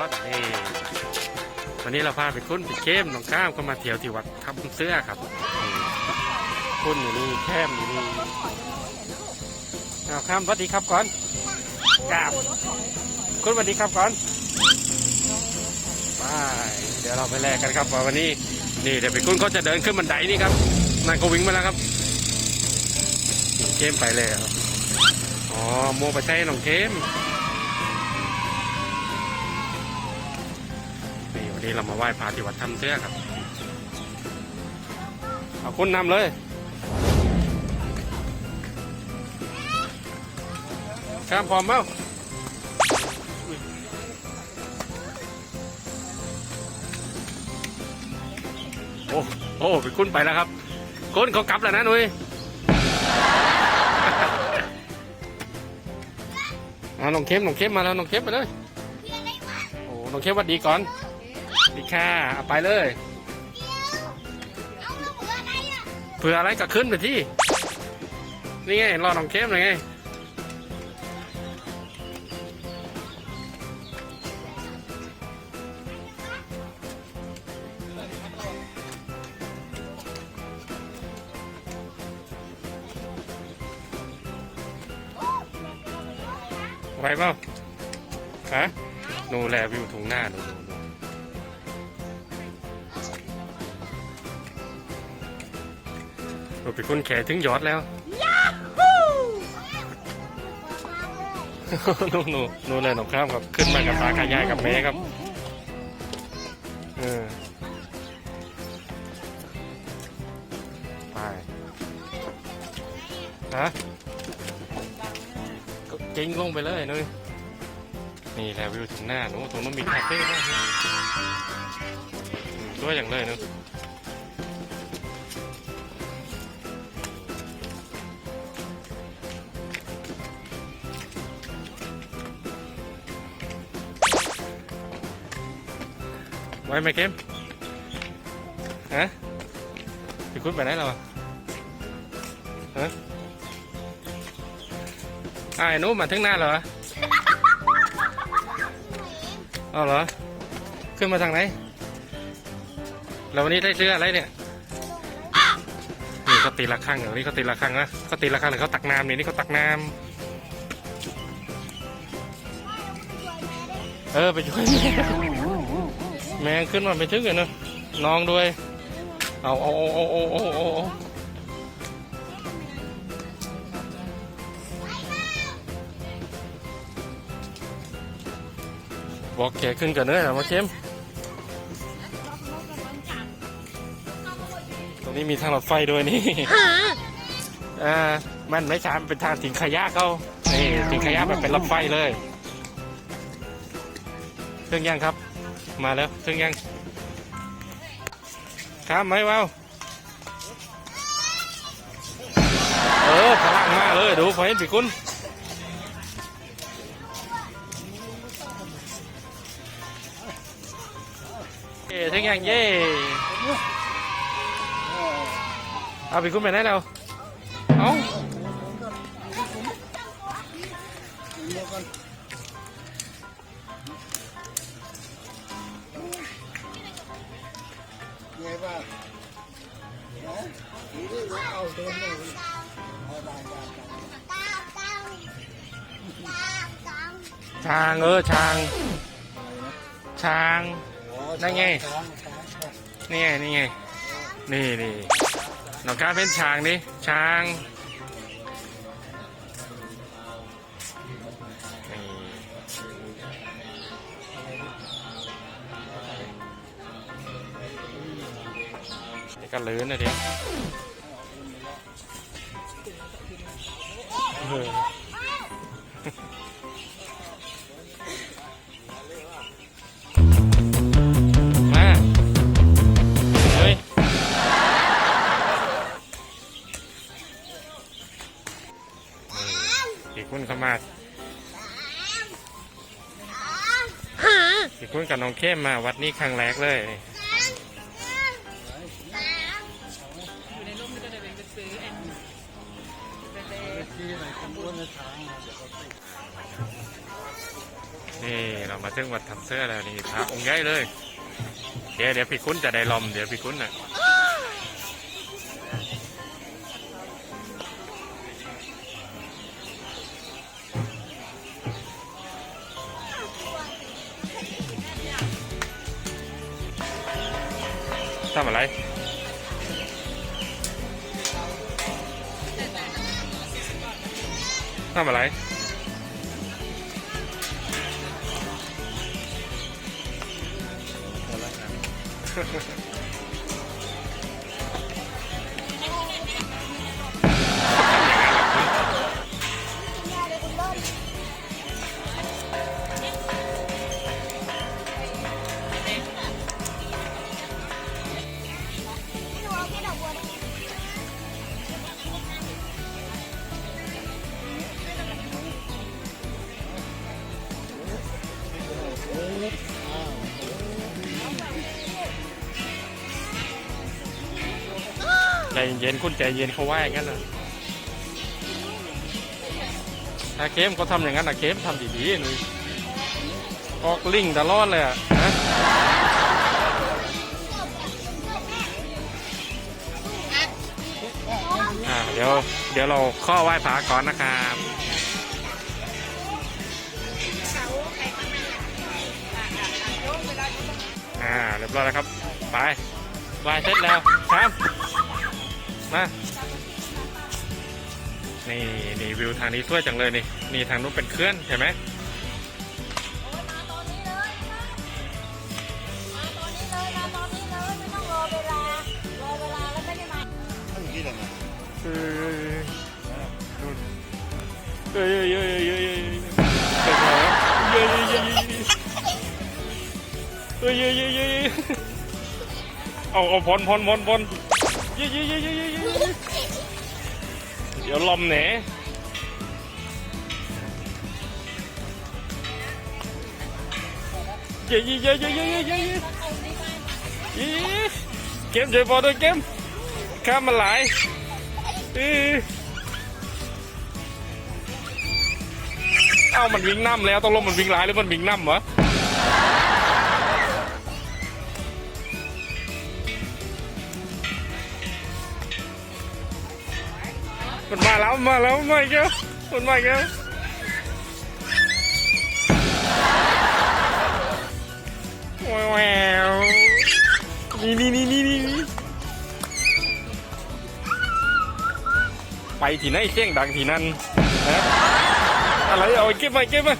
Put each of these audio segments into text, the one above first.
ก็นี่วันนี้เราพาไปคุ้นไปเข้มหนองข้ามก็มาเที่ยวที่วัดทับเสื้อครับคุ้นอยู่นี่แค้มอยู่นี่เอาข้ามสวัสดีครับก่อนกราบคุณสวัสดีครับก่อนไปเดี๋ยวเราไปแลกกันครับว่าวันนี้นี่เดี๋ยวไปคุ้นเขาจะเดินขึ้นบันไดนี่ครับนายก็วิ่งมาแล้วครับเข้มไปแล้วอ๋อโมไปใช้หนองเข้ม นี้เรามาไหว้พระที่วัดถ้ำเสื้อครับ เอาคุณนำเลยข้ามพร้อมเปล่าโอ้โอ้ไปคุณไปแล้วครับคุณเขากลับแล้วนะนุ้ยอ่าน้องเข้มน้องเข้มมาแล้วน้องเข้มมาเลยโอ้น้องเข้มวัดดีก่อน ดีค่ะเอาไปเลยเผื่ออะไรก็ขึ้นไปที่ นี่ไงรอน้องเข้มเลยไง ไหวเปล่าฮะหนูแลวิวถุงหน้าหนูหนูหนู หนูเป็นคนแขถึงยอดแล้วหนูหนูหนูเลยหนูข้ามครับ ขึ้นมากับตาขยายกับแม่ครับ เออไปฮะก็เก่งลงไปเลยนุ้ยนี่แหละวิวถึงหน้าหนูตรงนั้นมีคาเฟ่ด้วยอืมด้วยอย่างเลยนุ้ย ไว้ไหมเกมฮะพี่คุณไปไหนแล้วอะฮะอ้าวไอ้หนูมาถึงหน้าเหรอเอาเหรอ ขึ้นมาทางไหน แล้ววันนี้ได้เสื้ออะไรเนี่ย นี่เขาตีละครั้งอย่างนี้เขาตีละครั้งนะเขาตีละครั้งหรือเขาตักน้ำนี่นี่เขาตักน้ำเออไปช่วยแม่ แมงขึ้นมาไม่ถึงเลยเนอะน้องด้วย เอาเอาเอาเอาเอาเอาเอาเอาบอกแกขึ้นกันเนอะมาเข้มตรงนี้มีทางรถไฟด้วยนี่อ่ามันไม่ช่มันเป็นทางทิ้งขยะเขานี่ทิ้งขยะแบบเป็นรถไฟเลย เครื่องยังครับ มาแล้วเครื่องยังข้ามไหมว้าวเออพลังมากเลยดูพอเห็นสิคุณเย้ถึงยังเย่เอาไปคุณไปไหนแล้ว ช้างเออช้างช้างนั่นไงนี่ไงนี่ไงนี่นี่น้องข้าเป็นช้างนี่ช้างนี่ก็ลื่นนะเดี๋ยว มาเฮ้ยอีกคนเข้ามาอีกคนกับน้องเข้มมาวัดนี้ครั้งแรกเลย นี่เรามาถึงวัดทำเสื้อแล้วนี่พระองค์ใหญ่เลย เดี๋ยวเดี๋ยวพี่คุ้นจะได้ลมเดี๋ยวพี่คุ้นน่ะทำอะไร 那么来。呵呵呵 เย็นคุณใจเย็นเขาว่าอย่างนั้นนะถ้าเกมก็ทำอย่างนั้นนะเกมทำดีๆหนุ่ยออกลิงตลอดเลยอะเดี๋ยวเดี๋ยวเราข้อไหว้พระก่อนนะครับอ่าเรียบร้อยแล้วครับ ไปไหว้เสร็จแล้วครับ มานี่นี่วิวทางนี้สวยจังเลยนี่นี่ทางนู้นเป็นเคลื่อนใช่ไหมมาตอนนี้เลยมาตอนนี้เลยมาตอนนี้เลยไม่ต้องรอเวลารอเวลาแล้วไม่ได้มาเออนู่นเอ้ยเอ้ยเอ้ยเอ้ยเอ้ยเอ้ยเป็นไงวะเอ้ยเอ้ยเอ้ยเอ้ยเอ้ยเอ้ยเอ้ยเอ้ยเอ้ยเอาเอาพลพลพลพลเอ้ยเอ้ยเอ้ยเอ้ยเอ้ยเอ้ยเดี๋ยวลมแหนเย้เย้เย้เย้เย้เย้เย้เย้เยืดยืดยืดยืดยเดี๋ยวลมเนยืดยืดยืดยืดยืดยืดยืเกมเจอบอลดยเกมข้ามมาหลายออเอ้ามันวิ่งน้ำแล้วต้องลมมันวิ่งหลายหรือมันวิ่งน้ำวะ มันมาแล้วมาแล้วมาอีกแล้วมันมาอีกแล้วแหววนี่นี่นี่นี่นี่ไปที่ไหนเสียงดังที่นั่นนะอะไรเอาเก็บมาเก็บมา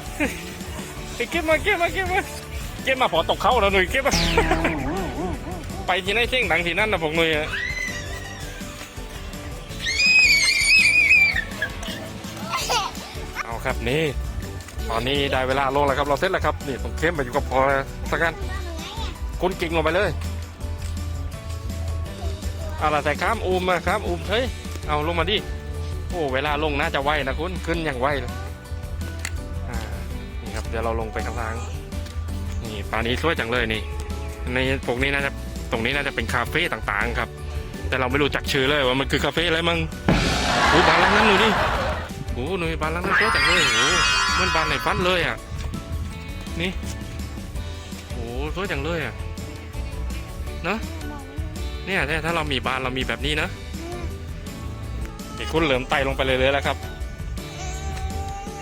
เก็บมาเก็บมาเก็บมาเก็บมาพอตกเขาแล้วหนุ่ยเก็บมาไปที่ไหนเสียงดังที่นั่นนะพวกหนุ่ย ครับนี่ตอนนี้ได้เวลาลงแล้วครับเราเสร็จแล้วครับนี่ผมเข้มไปอยู่กับพอสักกันคุณกิ่งลงไปเลยเอาล่ะใส่ข้ามอูมมาครับอูมเฮ้ยเอาลงมาดิโอ้เวลาลงน่าจะไวนะคุณขึ้นอย่างไวเลยอ่านี่ครับเดี๋ยวเราลงไปข้างล่างนี่ป่านี้สวยจังเลยนี่ในพวกนี้น่าจะตรงนี้น่าจะเป็นคาเฟ่ต่างๆครับ แต่เราไม่รู้จักชื่อเลยว่ามันคือคาเฟ่อะไรมั้งโอ้บ้านหลังนั้นดูดิ โอ้หน่วยบานหลังนั้นสวยจังเลยโอ้เหมันบานในฝันเลยอะนี่โอ้สวยจังเลยอะเนอะเนี่ยถ้าเรามีบานเรามีแบบนี้นะไอ้คุณเหลิมไต่ลงไปเลยเลยแล้วครับ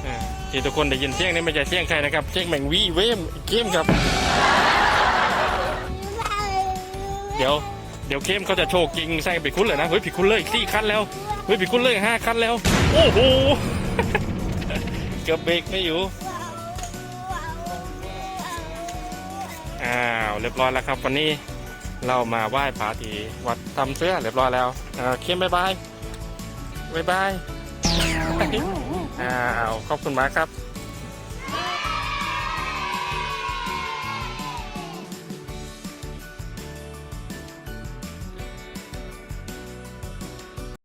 อ่าที่ทุกคนได้ยินเสียงนี้ไม่ใช่เสียงใครนะครับเสียงแมงวีเวมเข้มครับ เดี๋ยว เดี๋ยวเข้มเขาจะโชว์กิ่งใส่ไปคุณเลยนะเฮ้ยผิดคุณเลยสี่คันแล้วเฮ้ยผิดคุณเลยห้าคันแล้ว โอ้โหเกือบเบรกไม่อยู่อ้าวเรียบร้อยแล้วครับวันนี้เรามาไหว้พระที่วัดทำเสื้อเรียบร้อยแล้วอ่าเข้มบ๊ายบายบ๊ายบายอ้าวขอบคุณมากครับ